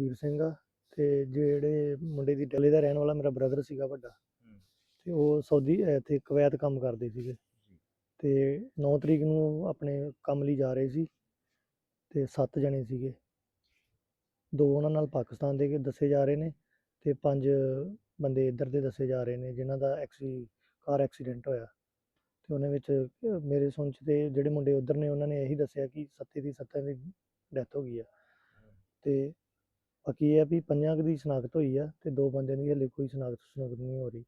ਵੀਰ ਸਿੰਘ ਆ ਤੇ ਜਿਹੜੇ ਮੁੰਡੇ ਦੀ ਡਲੇ ਦਾ ਰਹਿਣ ਵਾਲਾ ਮੇਰਾ ਬ੍ਰਦਰ ਸੀਗਾ ਵੱਡਾ ਤੇ ਉਹ ਸਾਊਦੀ ਇੱਥੇ ਕੁਵੈਤ ਕੰਮ ਕਰਦੇ ਸੀਗੇ। ਤੇ 9 ਤਰੀਕ ਨੂੰ ਆਪਣੇ ਕੰਮ ਲਈ ਜਾ ਰਹੇ ਸੀ ਤੇ 7 ਜਣੇ ਸੀਗੇ। ਦੋ ਉਹਨਾਂ ਨਾਲ ਪਾਕਿਸਤਾਨ ਦੇ ਦੱਸੇ ਜਾ ਰਹੇ ਨੇ ਤੇ ਪੰਜ ਬੰਦੇ ਇੱਧਰ ਦੇ ਦੱਸੇ ਜਾ ਰਹੇ ਨੇ ਜਿਨ੍ਹਾਂ ਦਾ ਐਕਸੀ ਕਾਰ ਐਕਸੀਡੈਂਟ ਹੋਇਆ। ਤੇ ਉਹਨਾਂ ਵਿੱਚ ਮੇਰੇ ਸੁਣ 'ਚ ਤੇ ਜਿਹੜੇ ਮੁੰਡੇ ਉੱਧਰ ਨੇ ਉਹਨਾਂ ਨੇ ਇਹੀ ਦੱਸਿਆ ਕਿ ਸੱਤੇ ਦੀ ਸੱਤਾਂ ਦੀ ਡੈਥ ਹੋ ਗਈ ਆ। ਤੇ ਬਾਕੀ ਇਹ ਆ ਵੀ ਪੰਜਾਂ ਕੁ ਦੀ ਸ਼ਨਾਖਤ ਹੋਈ ਆ ਤੇ ਦੋ ਬੰਦਿਆਂ ਦੀ ਹਲੇ ਕੋਈ ਸ਼ਨਾਖਤ ਸ਼ਨਾਖਤ ਨਹੀਂ ਹੋ ਰਹੀ।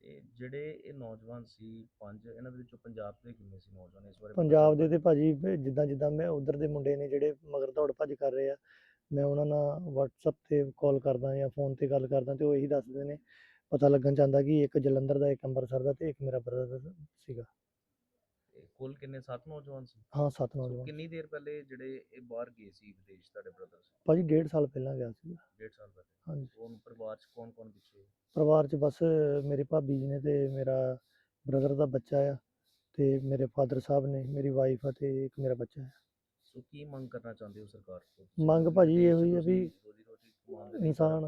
ਤੇ ਜਿਹੜੇ ਇਹ ਨੌਜਵਾਨ ਸੀ ਪੰਜ ਇਹਨਾਂ ਦੇ ਵਿੱਚੋਂ ਪੰਜਾਬ ਦੇ ਕਿੰਨੇ ਸੀ ਨੌਜਵਾਨ ਇਸ ਬਾਰੇ ਪੰਜਾਬ ਦੇ? ਤੇ ਭਾਜੀ ਜਿੱਦਾਂ ਜਿੱਦਾਂ ਮੈਂ ਉਧਰ ਦੇ ਮੁੰਡੇ ਨੇ ਜਿਹੜੇ ਮਗਰ ਦੌੜ ਭੱਜ ਕਰ ਰਹੇ ਆ ਮੈਂ ਉਹਨਾਂ ਨਾਲ WhatsApp ਤੇ ਕਾਲ ਕਰਦਾ ਜਾਂ ਫੋਨ ਤੇ ਗੱਲ ਕਰਦਾ ਤੇ ਉਹ ਇਹੀ ਦੱਸਦੇ ਨੇ। ਪਤਾ ਲੱਗਣ ਚਾਹੁੰਦਾ ਕਿ ਇੱਕ ਜਲੰਧਰ ਦਾ ਇੱਕ ਅੰਮ੍ਰਿਤਸਰ ਦਾ ਤੇ ਇੱਕ ਮੇਰਾ ਬ੍ਰਦਰ ਸੀਗਾ। ਕੁੱਲ ਕਿੰਨੇ? ਸੱਤ ਨੌਜਵਾਨ ਸੀ? ਹਾਂ ਸੱਤ ਸੋ ਨੌਜਵਾਨ ਕਿੰਨੀ ਦੇਰ ਪਹਿਲੇ ਜਿਹੜੇ ਇਹ ਬਾਹਰ ਗਏ ਸੀ ਵਿਦੇਸ਼ ਤੁਹਾਡੇ ਬ੍ਰਦਰ ਭਾਜੀ ਡੇਢ ਸਾਲ ਪਹਿਲਾਂ ਗਿਆ ਸੀਗਾ ਡੇਢ ਸਾਲ ਪਹਿਲੇ। ਹਾਂਜੀ। ਉਹਨ ਪਰਿਵਾਰ ਚ ਕੌਣ ਕੌਣ ਪਿੱਛੇ ਪਰਿਵਾਰ 'ਚ ਬਸ ਮੇਰੇ ਭਾਬੀ ਜੀ ਨੇ ਤੇ ਮੇਰਾ ਬ੍ਰਦਰ ਦਾ ਬੱਚਾ ਆ ਤੇ ਮੇਰੇ ਫਾਦਰ ਸਾਹਿਬ ਨੇ ਮੇਰੀ ਵਾਈਫ ਆ ਤੇ ਇੱਕ ਮੇਰਾ ਬੱਚਾ ਹੈ ਸੋ ਕੀ ਮੰਗ ਕਰਨਾ ਚਾਹੁੰਦੇ ਹੋ ਸਰਕਾਰ ਤੋਂ? ਮੰਗ ਭਾਜੀ ਇਹੋ ਹੀ ਆ ਵੀ ਰੋਜ਼ੀ ਰੋਟੀ ਕਮਾਉਣ ਦੇ ਲਈ? ਇਨਸਾਨ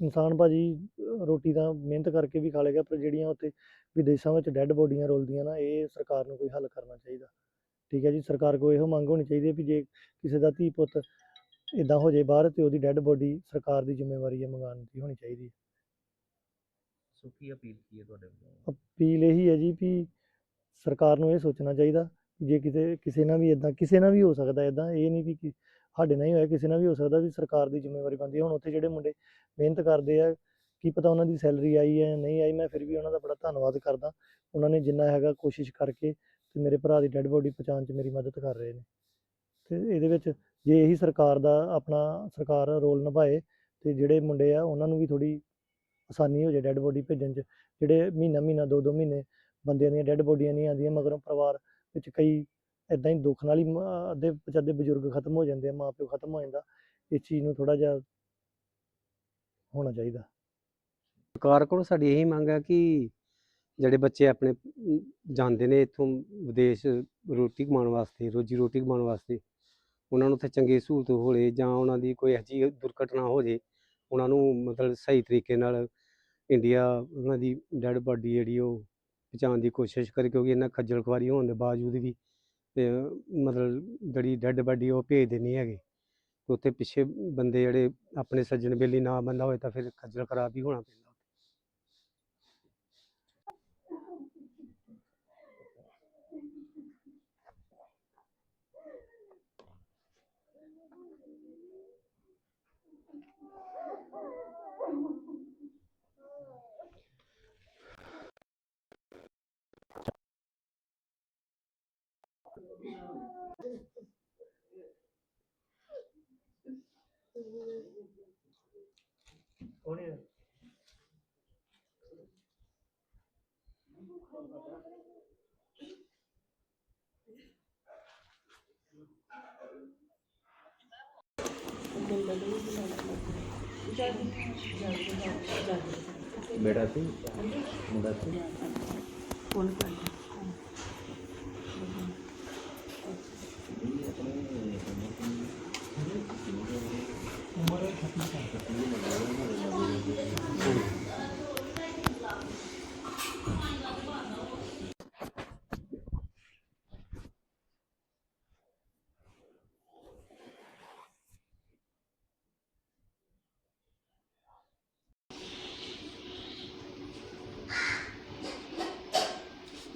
ਇਨਸਾਨ ਭਾਜੀ ਰੋਟੀ ਤਾਂ ਮਿਹਨਤ ਕਰਕੇ ਵੀ ਖਾ ਲੇਗਾ ਪਰ ਜਿਹੜੀਆਂ ਉੱਥੇ ਵਿਦੇਸ਼ਾਂ ਵਿੱਚ ਡੈੱਡ ਬੋਡੀਆਂ ਰੁਲਦੀਆਂ ਨਾ ਇਹ ਸਰਕਾਰ ਨੂੰ ਕੋਈ ਹੱਲ ਕਰਨਾ ਚਾਹੀਦਾ। ਠੀਕ ਹੈ ਜੀ ਸਰਕਾਰ ਕੋਲ ਇਹੋ ਮੰਗ ਹੋਣੀ ਚਾਹੀਦੀ ਹੈ ਵੀ ਜੇ ਕਿਸੇ ਦਾ ਧੀ ਪੁੱਤ ਇਦਾਂ ਹੋ ਜੇ ਬਾਹਰ ਤੇ ਉਹਦੀ ਡੈੱਡ ਬੋਡੀ ਸਰਕਾਰ ਦੀ ਜ਼ਿੰਮੇਵਾਰੀ ਹੈ ਮੰਗਾਉਣ ਦੀ ਹੋਣੀ ਚਾਹੀਦੀ ਹੈ। ਸੋ ਕੀ ਅਪੀਲ ਕੀ ਹੈ ਤੁਹਾਡੇ ਵੱਲੋਂ? ਅਪੀਲ ਇਹੀ ਹੈ ਜੀ ਵੀ ਸਰਕਾਰ ਨੂੰ ਇਹ ਸੋਚਣਾ ਚਾਹੀਦਾ ਜੇ ਕਿਤੇ ਕਿਸੇ ਨਾਲ ਵੀ ਇਦਾਂ ਕਿਸੇ ਨਾਲ ਵੀ ਹੋ ਸਕਦਾ ਇਦਾਂ ਇਹ ਨਹੀਂ ਵੀ ਕਿ ਸਾਡੇ ਨਾਲ ਹੀ ਹੋਇਆ, ਕਿਸੇ ਨਾਲ ਵੀ ਹੋ ਸਕਦਾ ਵੀ ਸਰਕਾਰ ਦੀ ਜ਼ਿੰਮੇਵਾਰੀ ਬਣਦੀ ਹੁਣ ਉੱਥੇ ਜਿਹੜੇ ਮੁੰਡੇ ਮਿਹਨਤ ਕਰਦੇ ਆ, ਕੀ ਪਤਾ ਉਹਨਾਂ ਦੀ ਸੈਲਰੀ ਆਈ ਹੈ ਜਾਂ ਨਹੀਂ ਆਈ, ਮੈਂ ਫਿਰ ਵੀ ਉਹਨਾਂ ਦਾ ਬੜਾ ਧੰਨਵਾਦ ਕਰਦਾ। ਉਹਨਾਂ ਨੇ ਜਿੰਨਾ ਹੈਗਾ ਕੋਸ਼ਿਸ਼ ਕਰਕੇ ਤੇ ਮੇਰੇ ਭਰਾ ਦੀ ਡੈੱਡ ਬੋਡੀ ਪਹੁੰਚਾਉਣ 'ਚ ਮੇਰੀ ਮਦਦ ਕਰ ਰਹੇ ਨੇ। ਤੇ ਇਹਦੇ ਵਿੱਚ ਜੇ ਇਹੀ ਸਰਕਾਰ ਦਾ ਆਪਣਾ ਸਰਕਾਰ ਰੋਲ ਨਿਭਾਏ ਤੇ ਜਿਹੜੇ ਮੁੰਡੇ ਆ, ਉਹਨਾਂ ਨੂੰ ਵੀ ਥੋੜੀ ਆਸਾਨੀ ਹੋ ਜਾਏ ਡੈੱਡ ਬੋਡੀ ਭੇਜਣ 'ਚ। ਜਿਹੜੇ ਮਹੀਨਾ ਮਹੀਨਾ ਦੋ ਦੋ ਮਹੀਨੇ ਬੰਦਿਆਂ ਦੀਆਂ ਡੈੱਡ ਬੋਡੀਆਂ ਨਹੀਂ ਆਉਂਦੀਆਂ, ਮਗਰੋਂ ਪਰਿਵਾਰ ਵਿੱਚ ਕਈ ਇਦਾਂ ਹੀ ਦੁੱਖ ਨਾਲ ਹੀ ਮ- ਅੱਧੇ ਪਚੱਧੇ ਬਜ਼ੁਰਗ ਖਤਮ ਹੋ ਜਾਂਦੇ ਆ ਮਾਂ ਪਿਓ ਖਤਮ ਹੋ ਜਾਂਦਾ, ਇਸ ਚੀਜ਼ ਨੂੰ ਥੋੜਾ ਜਿਹਾ ਹੋਣਾ ਚਾਹੀਦਾ। ਸਰਕਾਰ ਕੋਲ ਸਾਡੀ ਇਹੀ ਮੰਗ ਹੈ ਕਿ ਜਿਹੜੇ ਬੱਚੇ ਆਪਣੇ ਜਾਂਦੇ ਨੇ ਇੱਥੋਂ ਵਿਦੇਸ਼ ਰੋਟੀ ਕਮਾਉਣ ਵਾਸਤੇ, ਰੋਜੀ ਰੋਟੀ ਕਮਾਉਣ ਵਾਸਤੇ, ਉਹਨਾਂ ਨੂੰ ਉੱਥੇ ਚੰਗੀ ਸਹੂਲਤ ਹੋਵੇ ਜਾਂ ਉਹਨਾਂ ਦੀ ਕੋਈ ਇਹੋ ਜਿਹੀ ਦੁਰਘਟਨਾ ਹੋ ਜੇ, ਉਹਨਾਂ ਨੂੰ ਮਤਲਬ ਸਹੀ ਤਰੀਕੇ ਨਾਲ ਇੰਡੀਆ, ਉਹਨਾਂ ਦੀ ਡੈਡ ਬਾਡੀ ਜਿਹੜੀ ਉਹ ਪਹੁੰਚਾਉਣ ਦੀ ਕੋਸ਼ਿਸ਼ ਕਰੇ ਕਿਉਂਕਿ ਇਹਨਾਂ ਖੱਜਲ ਖੁਆਰੀ ਹੋਣ ਦੇ ਬਾਵਜੂਦ ਵੀ, ਤੇ ਮਤਲਬ ਜਿਹੜੀ ਡੈੱਡ ਬਾਡੀ ਉਹ ਭੇਜਦੇ ਨਹੀਂ ਹੈਗੇ। ਤੇ ਉੱਥੇ ਪਿੱਛੇ ਬੰਦੇ ਜਿਹੜੇ ਆਪਣੇ ਸੱਜਣ ਬੇਲੀ ਨਾ ਬੰਦਾ ਹੋਏ ਤਾਂ ਫਿਰ ਖੱਜਲ ਖਰਾਬ ਹੀ ਹੋਣਾ ਪੈਂਦਾ। ਬੇਟਾ ਸੀ ਮੁੰਡਾ ਸੀ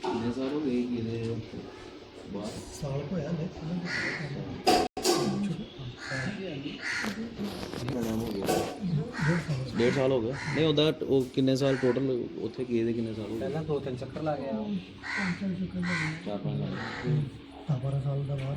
ਕਿੰਨੇ ਸਾਲ ਹੋ ਗਏ ਕਿ ਇਹਦੇ ਸਾਲ ਹੋਇਆ ਨੇ। ਨਾਮ ਹੋ ਗਿਆ ਡੇਢ ਸਾਲ ਹੋ ਗਿਆ। ਨਹੀਂ ਉਹਦਾ ਉਹ ਕਿੰਨੇ ਸਾਲ ਟੋਟਲ ਉੱਥੇ ਗਏ ਦੇ ਕਿੰਨੇ ਸਾਲ ਹੋ ਗਏ? ਪਹਿਲਾਂ ਦੋ ਤਿੰਨ ਚੱਕਰ ਲਾ ਗਿਆ। ਚਾਰ ਪੰਜ ਸਾਲ। 12 ਸਾਲ ਦਾ ਬਾਹਰ